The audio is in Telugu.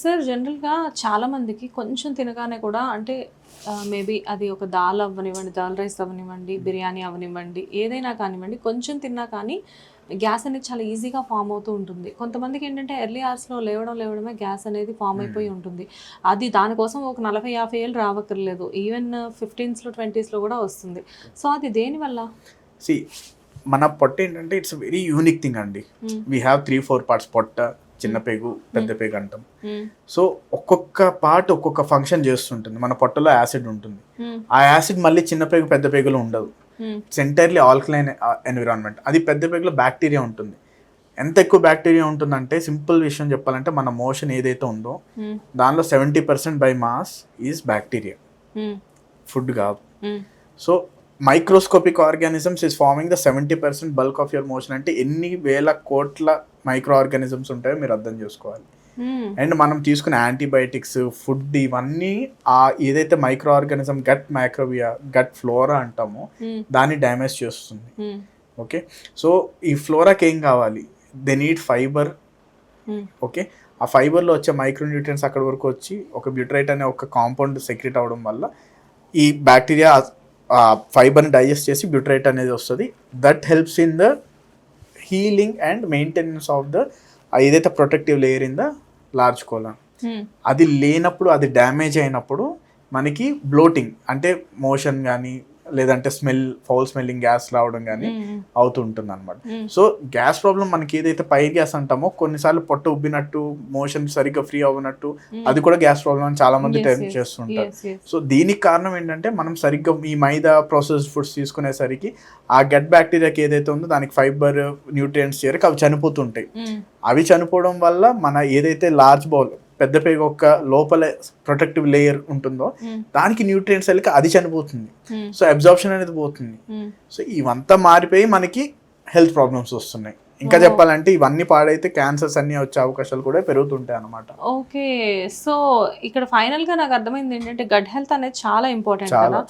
సార్ జనరల్గా చాలా మందికి కొంచెం తినగానే కూడా అంటే మేబీ అది ఒక దాల్ అవ్వనివ్వండి దాల్ రైస్ అవ్వనివ్వండి బిర్యానీ అవ్వనివ్వండి ఏదైనా కానివ్వండి కొంచెం తిన్నా కానీ గ్యాస్ అనేది చాలా ఈజీగా ఫామ్ అవుతూ ఉంటుంది. కొంతమందికి ఏంటంటే ఎర్లీ అవర్స్లో లేవడం లేవడమే గ్యాస్ అనేది ఫామ్ అయిపోయి ఉంటుంది. అది దానికోసం ఒక నలభై యాభై ఏళ్ళు రావక్కర్లేదు. ఈవెన్ ఫిఫ్టీన్స్లో ట్వంటీస్లో కూడా వస్తుంది. సో అది దేనివల్ల సి మన పొట్ట ఏంటంటే ఇట్స్ వెరీ యూనిక్ థింగ్ అండి. We have three four parts పొట్ట. చిన్న పేగు పెద్ద పేగు అంటాం. సో ఒక్కొక్క పార్ట్ ఒక్కొక్క ఫంక్షన్ చేస్తుంటుంది. మన పొట్టలో యాసిడ్ ఉంటుంది. ఆ యాసిడ్ మళ్ళీ చిన్న పేగు పెద్ద పేగులో ఉండదు. Entirely alkaline environment. అది పెద్ద పేగులో బ్యాక్టీరియా ఉంటుంది. ఎంత ఎక్కువ బ్యాక్టీరియా ఉంటుందంటే సింపుల్ విషయం చెప్పాలంటే మన మోషన్ ఏదైతే ఉందో. దానిలో seventy percent by mass is bacteria. Food కాదు. So microscopic organisms is forming the seventy percent bulk of your motion అంటే ఎన్ని వేల కోట్ల మైక్రో ఆర్గానిజమ్స్ ఉంటాయో మీరు అర్థం చేసుకోవాలి మ్మ్. అండ్ మనం తీసుకునే యాంటీబయాటిక్స్ ఫుడ్ ఇవన్నీ ఆ ఏదైతే micro organism gut microbiota gut flora అంటామో hmm. దాన్ని డ్యామేజ్ చేస్తుంది. ఓకే సో ఈ ఫ్లోరాకి ఏం కావాలి దే నీడ్ ఫైబర్. ఓకే ఆ ఫైబర్లో వచ్చే మైక్రో న్యూట్రియన్స్ అక్కడ వరకు వచ్చి ఒక బ్యూటరైట్ అనే ఒక కాంపౌండ్ సెక్రెట్ అవడం వల్ల ఈ బ్యాక్టీరియా ఫైబర్ని డైజెస్ట్ చేసి బ్యూటరైట్ అనేది వస్తుంది that helps in the healing and maintenance of the ఏదైతే protective layer in the large hmm. అది లేనప్పుడు అది డ్యామేజ్ అయినప్పుడు మనకి బ్లోటింగ్ అంటే మోషన్ కానీ లేదంటే స్మెల్ ఫౌల్ స్మెల్లింగ్ గ్యాస్ రావడం కానీ. అవుతుంటుంది అనమాట. సో గ్యాస్ ప్రాబ్లం మనకి ఏదైతే పై గ్యాస్ అంటామో కొన్నిసార్లు పొట్ట ఉబ్బినట్టు మోషన్ సరిగ్గా ఫ్రీ అవ్వనట్టు అది కూడా గ్యాస్ ప్రాబ్లం అని చాలా మంది టైం. చేస్తుంటారు. సో దీనికి కారణం ఏంటంటే మనం సరిగ్గా ఈ మైదా ప్రాసెస్ ఫుడ్స్ తీసుకునేసరికి ఆ గట్ బ్యాక్టీరియాకి ఏదైతే ఉందో దానికి ఫైబర్ న్యూట్రియంట్స్ చేరక అవి చనిపోతుంటాయి. అవి చనిపోవడం వల్ల మన ఏదైతే లార్జ్ బౌల్ పెద్ద పేగు యొక్క లోపల ప్రొటెక్టివ్ లేయర్ ఉంటుందో. దానికి న్యూట్రియంట్స్ వెళ్ళక అది చనిపోతుంది. సో అబ్జార్ప్షన్ అనేది పోతుంది. సో ఇవంతా మారిపోయి మనకి హెల్త్ ప్రాబ్లమ్స్ వస్తున్నాయి ఇంకా. చెప్పాలంటే ఇవన్నీ పాడైతే క్యాన్సర్స్ అన్ని వచ్చే అవకాశాలు కూడా పెరుగుతుంటాయి అన్నమాట ఓకే సో ఇక్కడ ఫైనల్గా నాకు అర్థమైంది ఏంటంటే గట్ హెల్త్ అనేది చాలా ఇంపార్టెంట్ కదా